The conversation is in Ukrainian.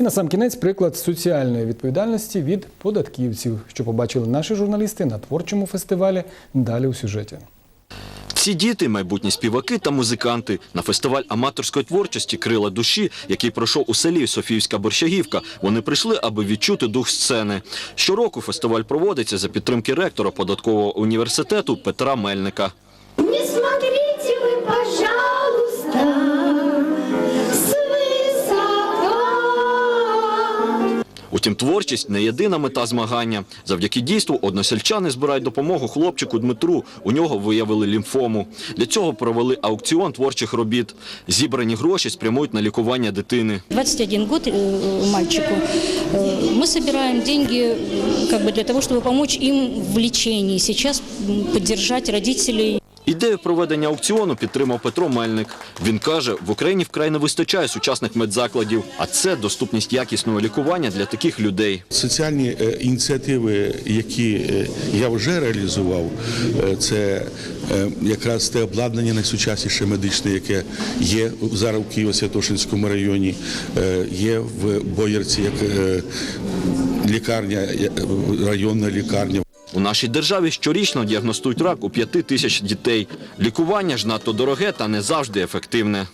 І на сам кінець приклад соціальної відповідальності від податківців, що побачили наші журналісти на творчому фестивалі. Далі у сюжеті. Ці діти – майбутні співаки та музиканти. На фестиваль аматорської творчості «Крила душі», який пройшов у селі Софіївська Борщагівка, вони прийшли, аби відчути дух сцени. Щороку фестиваль проводиться за підтримки ректора податкового університету Петра Мельника. свысока. Утім, творчість не єдина мета змагання. Завдяки дійству односельчани збирають допомогу хлопчику Дмитру. У нього виявили лімфому. Для цього провели аукціон творчих робіт. Зібрані гроші спрямують на лікування дитини. 21 год э, мальчику. Э, Мы собираем деньги э, как бы для того, чтобы помочь им в лечении. Сейчас м, поддержать родителей. Ідею проведення аукціону підтримав Петро Мельник. Він каже, в Україні вкрай не вистачає сучасних медзакладів, а це доступність якісного лікування для таких людей. Соціальні е, ініціативи, які е, я вже реалізував, е, це якраз те обладнання найсучасніше медичне, яке є зараз в Києво-Святошинському районі, є в Боярці як лікарня, районна лікарня. У нашій державі щорічно діагностують рак у п'яти тисяч дітей. Лікування ж надто дороге та не завжди ефективне.